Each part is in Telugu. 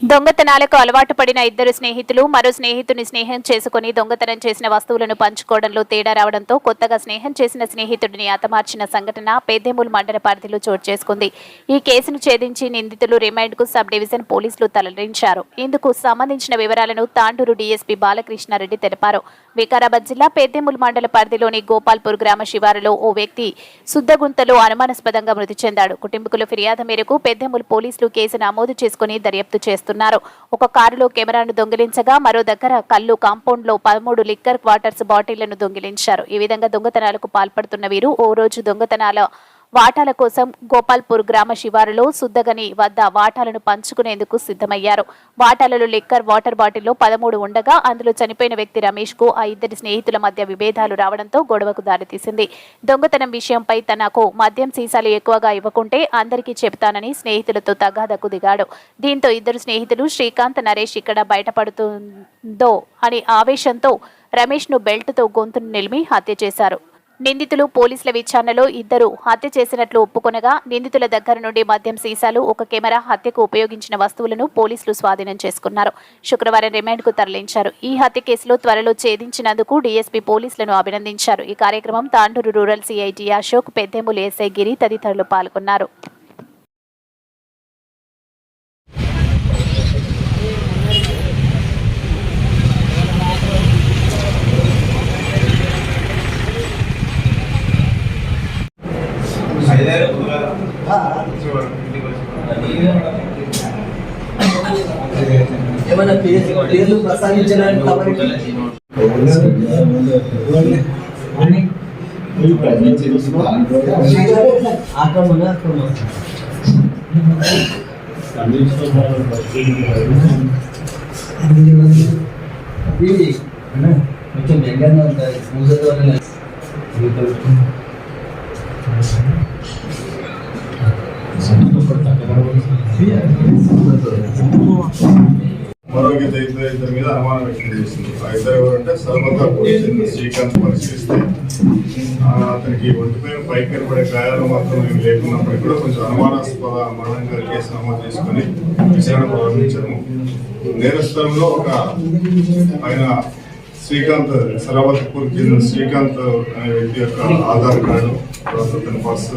దొంగతనాలకు అలవాటు పడిన ఇద్దరు స్నేహితులు మరో స్నేహితుని స్నేహం చేసుకుని దొంగతనం చేసిన వస్తువులను పంచుకోవడంలో తేడా రావడంతో కొత్తగా స్నేహం చేసిన స్నేహితుడిని హతమార్చిన సంఘటన పెద్దేముల్ మండల పరిధిలో చోటు చేసుకుంది. ఈ కేసును ఛేదించి నిందితులు రిమైండ్కు సబ్ డివిజన్ పోలీసులు తరలించారు. ఇందుకు సంబంధించిన వివరాలను తాండూరు డీఎస్పీ బాలకృష్ణారెడ్డి తెలిపారు. వికారాబాద్ జిల్లా పేదేముల్ మండల పరిధిలోని గోపాల్పూర్ గ్రామ శివారులో ఓ వ్యక్తి శుద్ధగుంతలో అనుమానాస్పదంగా మృతి చెందాడు. కుటుంబీకుల ఫిర్యాదు మేరకు పెద్దెముల్ పోలీసులు కేసు నమోదు చేసుకుని దర్యాప్తు చేస్తున్నారు. ఒక కారులో కెమెరాను దొంగిలించగా మరో దగ్గర కల్లు కాంపౌండ్లో పదమూడు లిక్కర్ క్వార్టర్స్ బాటిళ్ళను దొంగిలించారు. ఈ విధంగా దొంగతనాలకు పాల్పడుతున్న వీరు ఓ రోజు దొంగతనాల వాటాల కోసం గోపాల్పూర్ గ్రామ శివారులో సుద్దగని వద్ద వాటాలను పంచుకునేందుకు సిద్ధమయ్యారు. వాటాలలో లిక్కర్ వాటర్ బాటిల్లో పదమూడు ఉండగా అందులో చనిపోయిన వ్యక్తి రమేష్కు ఆ ఇద్దరి స్నేహితుల మధ్య విభేదాలు రావడంతో గొడవకు దారితీసింది. దొంగతనం విషయంపై తనకు మద్యం సీసాలు ఎక్కువగా ఇవ్వకుంటే అందరికీ చెబుతానని స్నేహితులతో తగాదకు దిగాడు. దీంతో ఇద్దరు స్నేహితులు శ్రీకాంత్ నరేష్ ఇక్కడ బయటపడుతుందో అని ఆవేశంతో రమేష్ను బెల్ట్తో గొంతును నిలిమి హత్య చేశారు. నిందితులు పోలీసుల విచారణలో ఇద్దరు హత్య చేసినట్లు ఒప్పుకొనగా నిందితుల దగ్గర నుండి మద్యం సీసాలు ఒక కెమెరా హత్యకు ఉపయోగించిన వస్తువులను పోలీసులు స్వాధీనం చేసుకున్నారు. శుక్రవారం రిమాండ్కు తరలించారు. ఈ హత్య కేసులో త్వరలో ఛేదించినందుకు డీఎస్పీ పోలీసులను అభినందించారు. ఈ కార్యక్రమం Tandur rural CIT Ashok Peddemulu SI Giri తదితరులు పాల్గొన్నారు. పేర్లు ప్రస్తావించడానికి తమరికి ఆక్రమణ ఆక్రమణ ఇది కొంచెం బెంగంగా ఉంటుంది మూసతో మరొక ఇద్దరు ఇద్దరు ఇద్దరి మీద అనుమానం వ్యక్తం చేసింది ఆ ఇద్దరు ఎవరంటే సర్వతా చెందిన శ్రీకాంత్ పరిశీలిస్తే అతనికి అతనికి ఒంటిపైన పైకి కనబడే గాయాలు మాత్రం ఏమి లేకున్నప్పటికీ కూడా కొంచెం అనుమానాస్పద మరణంగా కేసు నమోదు చేసుకుని విచారణ ప్రారంభించాము నేరస్థలంలో ఒక ఆయన శ్రీకాంత్ సరావత్పూర్ చెందిన శ్రీకాంత్ అనే వ్యక్తి యొక్క ఆధార్ కార్డు తర్వాత అతని పర్సు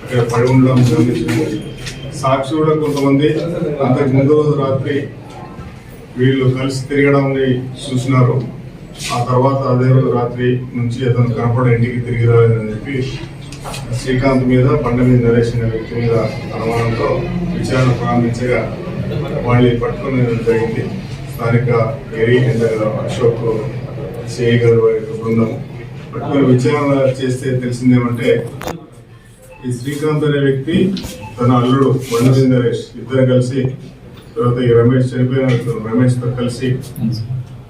అక్కడ పడి ఉండడం గమనించింది సాక్షి కూడా కొంతమంది అంతకు ముందు రోజు రాత్రి వీళ్ళు కలిసి తిరగడం చూసినారు. ఆ తర్వాత అదే రోజు రాత్రి నుంచి అతను కనపడ ఇంటికి తిరిగి రాలేదని చెప్పి శ్రీకాంత్ మీద బండ మీద నరేష్ అనే వ్యక్తి మీద అనుమానంతో విచారణ ప్రారంభించగా వాళ్ళని పట్టుకునే జరిగింది. స్థానిక ఏరి అండ్ అశోక్ సిఐ గారు బృందం. పట్టుకుని విచారణ చేస్తే తెలిసిందేమంటే ఈ శ్రీకాంత్ అనే వ్యక్తి తన అల్లుడు బండ మీద నరేష్ ఇద్దరు కలిసి తర్వాత ఈ రమేష్ చనిపోయిన రమేష్తో కలిసి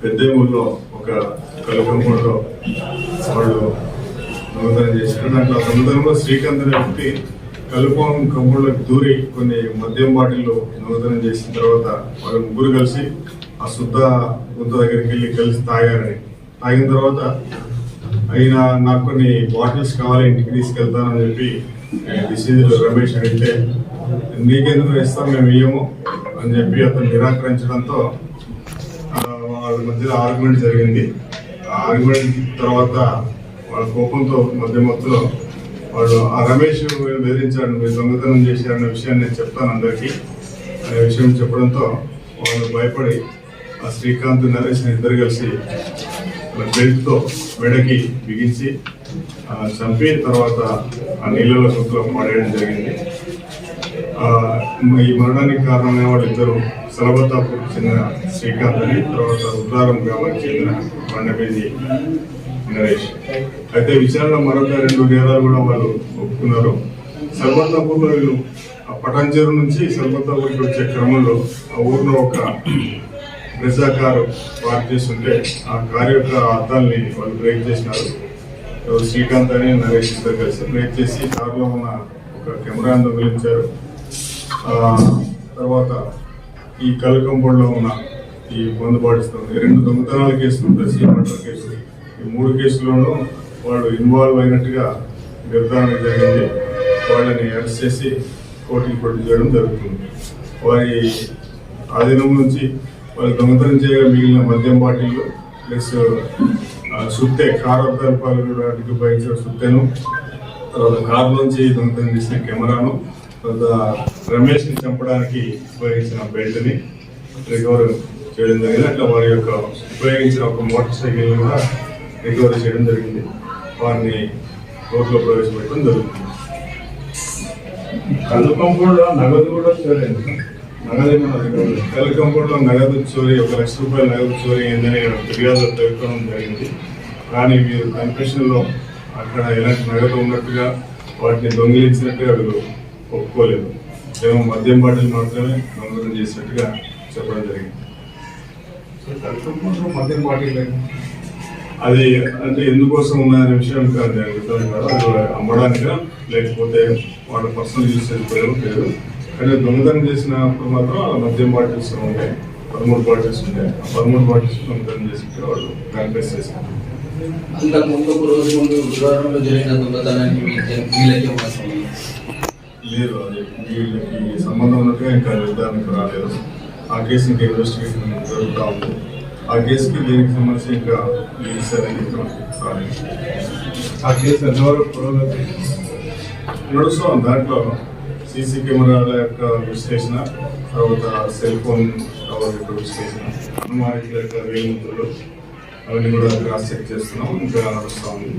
పెద్దేమూరులో ఒక కలుకంపూడిలో వాళ్ళు దొంగతనం చేశారు. దాంట్లో ఆ దొంగతనంలో శ్రీకాంత్ అనే వ్యక్తి కలుపం దూరి కొన్ని మద్యం బాటిల్లో దొంగతనం చేసిన తర్వాత వాళ్ళు ముగ్గురు కలిసి ఆ శుద్ధ గుంత దగ్గరికి వెళ్ళి కలిసి తాగారని. తాగిన తర్వాత అయినా నాకు కొన్ని బాటిల్స్ కావాలి ఇంటికి తీసుకెళ్తానని చెప్పి డిసీజన్ రమేష్ అడిగితే నీకెందుకు ఇస్తాం మేము ఇయ్యము. అని చెప్పి అతను నిరాకరించడంతో వాళ్ళ మధ్యలో ఆర్గ్యుమెంట్ జరిగింది. ఆ ఆర్గ్యుమెంట్ తర్వాత వాళ్ళ కోపంతో మధ్య మత్తులో వాళ్ళు ఆ రమేష్ మీరు బెదిరించాడు మీరు దొంగతనం చేశారన్న విషయాన్ని నేను చెప్తాను అందరికీ అనే విషయం చెప్పడంతో వాళ్ళు భయపడి ఆ శ్రీకాంత్ నరేష్ ఇద్దరు కలిసి బెల్ట్తో మెడకి బిగించి చంపి తర్వాత ఆ నీళ్ళలో కుక్కలో పడేయడం జరిగింది. ఈ మరణానికి కారణమైన వాళ్ళు ఇద్దరు సలబత్తాపూర్ చెందిన శ్రీకాంత్ అని తర్వాత రుద్రారం గ్రామానికి చెందిన బండపేది నరేష్. అయితే విచారణ మరొక రెండు నేరాలు కూడా వాళ్ళు ఒప్పుకున్నారు. సలభతాపూర్లో వీళ్ళు ఆ పటాంచెరు నుంచి సలభతాపూర్కి వచ్చే క్రమంలో ఆ ఊర్లో ఒక బ్రెజా కారు పార్క్ చేస్తుంటే ఆ కారు యొక్క అద్దాల్ని వాళ్ళు బ్రేక్ చేసినారు. ఎవరు శ్రీకాంత్ అని నరేష్ ఇద్దరు కలిసి బ్రేక్ చేసి కారులో ఉన్న ఒక కెమెరాను దొంగిలించారు తర్వాత ఈ కలకంపూడిలో ఉన్న ఈ పొందుబాటుస్తుంది రెండు దొంగతనాల కేసులు ప్లస్ ఈ మర్డర్ కేసు ఈ మూడు కేసుల్లోనూ వాళ్ళు ఇన్వాల్వ్ అయినట్టుగా నిర్ధారణ జరిగింది. వాళ్ళని అరెస్ట్ చేసి కోర్టుకి పట్టు చేయడం జరుగుతుంది. వారి ఆధీనం నుంచి వాళ్ళు దొంగతనం చేయగా మిగిలిన మద్యం బాటిల్లు ప్లస్ సుత్తే సుత్తె కారు అర్థాలు వాటికి ఉపయోగించిన సుత్తెను తర్వాత కారు నుంచి దొంగతనం చేసిన కెమెరాను తర్వాత రమేష్ని చంపడానికి ఉపయోగించిన బెల్ట్ని రికవర్ చేయడం జరిగింది. అట్లా వారి యొక్క ఉపయోగించిన ఒక మోటార్ సైకిల్ కూడా రికవర్ చేయడం జరిగింది. వారిని కోర్టులో ప్రవేశపెట్టడం జరుగుతుంది. కళ్ళు పంపులో నగదు కూడా చూడండి నగదు ఏమన్నా రికవరీ కల్ నగదు చోరీ ఒక లక్ష రూపాయల నగదు చోరీ అయిందని ఫిర్యాదు పేర్కొనడం జరిగింది. కానీ మీరు కన్ఫెషన్లో అక్కడ ఎలాంటి నగదు ఉన్నట్టుగా వాటిని దొంగిలించినట్టుగా వీళ్ళు ఒప్పుకోలేదు. కేవలం మద్యం బాటిల్ మాత్రమే దొంగతనం చేసినట్టుగా చెప్పడం జరిగింది. మద్యం బాటిల్ అది అంటే ఎందుకోసం ఉన్నదనే విషయం కాదు. నేను చెప్తాను కదా అది అమ్మడానికా లేకపోతే వాళ్ళ పర్సనల్ యూస్ చేసుకోవడం లేదు. కానీ దొంగతనం చేసినప్పుడు మాత్రం ఆ మద్యం బాటిల్స్ ఉంటాయి పదమూడు బాటిల్స్ ఉంటాయి ఆ పదమూడు బాటిల్స్ దొంగతనం చేసి వాళ్ళు కన్ఫెస్ చేశారు. అంతకు ముందు ఒక రోజు ముందు బుధవారంలో జరిగిన దొంగతనానికి లేదు అది వీళ్ళకి సంబంధం ఉన్నట్టుగా ఇంకా నిర్ధారణకు రాలేదు. ఆ కేసు ఇంకా ఇన్వెస్టిగేషన్ జరుగుతూ ఉంది. ఆ కేసుకి దీనికి సంబంధించి ఇంకా లీడ్స్ అనేది రాలేదు. ఆ కేసు ఎంతవరకు పురోగతి నడుస్తాం దాంట్లో సీసీ కెమెరాల యొక్క విశ్లేషణ తర్వాత సెల్ ఫోన్ టవర్ యొక్క విశ్లేషణ అనుమానితుల యొక్క వేలిముద్రలు అవన్నీ కూడా క్రాస్ చెక్ చేస్తున్నాం. ఇంకా నడుస్తూ ఉంది.